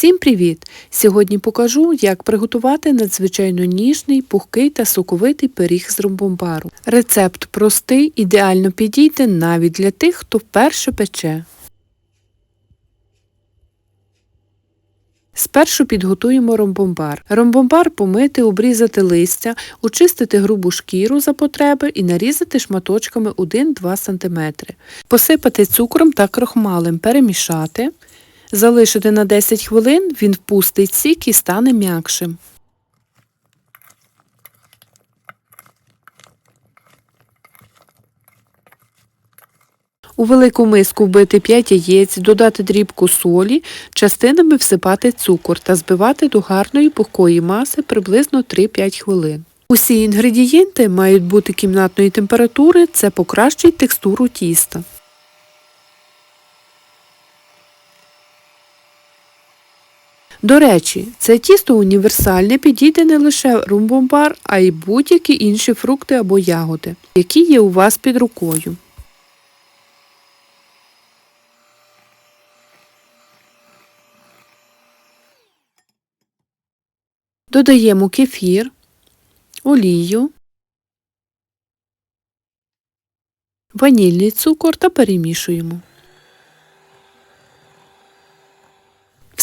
Всім привіт! Сьогодні покажу, як приготувати надзвичайно ніжний, пухкий та соковитий пиріг з ромбомбару. Рецепт простий, ідеально підійде навіть для тих, хто вперше пече. Спершу підготуємо ромбомбар. Ромбомбар помити, обрізати листя, очистити грубу шкіру за потреби і нарізати шматочками 1-2 см. Посипати цукром та крохмалем, перемішати. Залишити на 10 хвилин, він впустить сік і стане м'якшим. У велику миску вбити 5 яєць, додати дрібку солі, частинами всипати цукор та збивати до гарної пухкої маси приблизно 3-5 хвилин. Усі інгредієнти мають бути кімнатної температури, це покращить текстуру тіста. До речі, це тісто універсальне підійде не лише румбомбар, а й будь-які інші фрукти або ягоди, які є у вас під рукою. Додаємо кефір, олію, ванільний цукор та перемішуємо.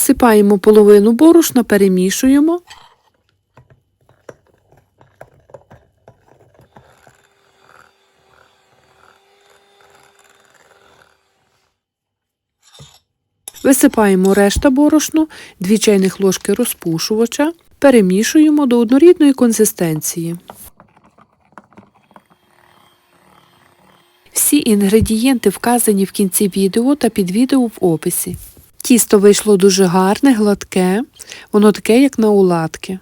Всипаємо половину борошна, перемішуємо. Висипаємо решта борошну, 2 чайних ложки розпушувача, перемішуємо до однорідної консистенції. Всі інгредієнти вказані в кінці відео та під відео в описі. Тісто вийшло дуже гарне, гладке, воно таке, як на оладки.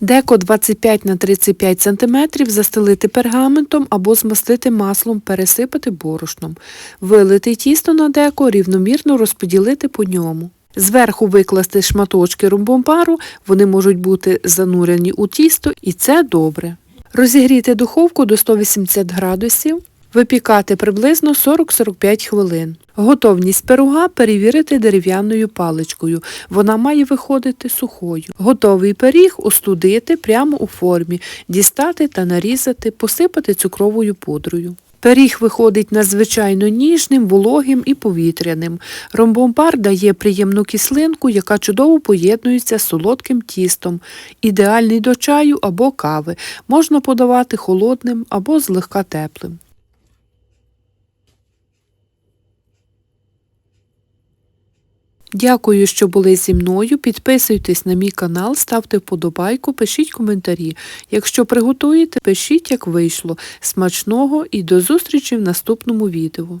Деко 25 на 35 см застелити пергаментом або змастити маслом, пересипати борошном. Вилити тісто на деко, рівномірно розподілити по ньому. Зверху викласти шматочки румбомбару, вони можуть бути занурені у тісто і це добре. Розігріти духовку до 180 градусів. Випікати приблизно 40-45 хвилин. Готовність пирога перевірити дерев'яною паличкою. Вона має виходити сухою. Готовий пиріг остудити прямо у формі, дістати та нарізати, посипати цукровою пудрою. Пиріг виходить надзвичайно ніжним, вологим і повітряним. Ромбомбар дає приємну кислинку, яка чудово поєднується з солодким тістом. Ідеальний до чаю або кави. Можна подавати холодним або злегка теплим. Дякую, що були зі мною. Підписуйтесь на мій канал, ставте вподобайку, пишіть коментарі. Якщо приготуєте, пишіть, як вийшло. Смачного і до зустрічі в наступному відео.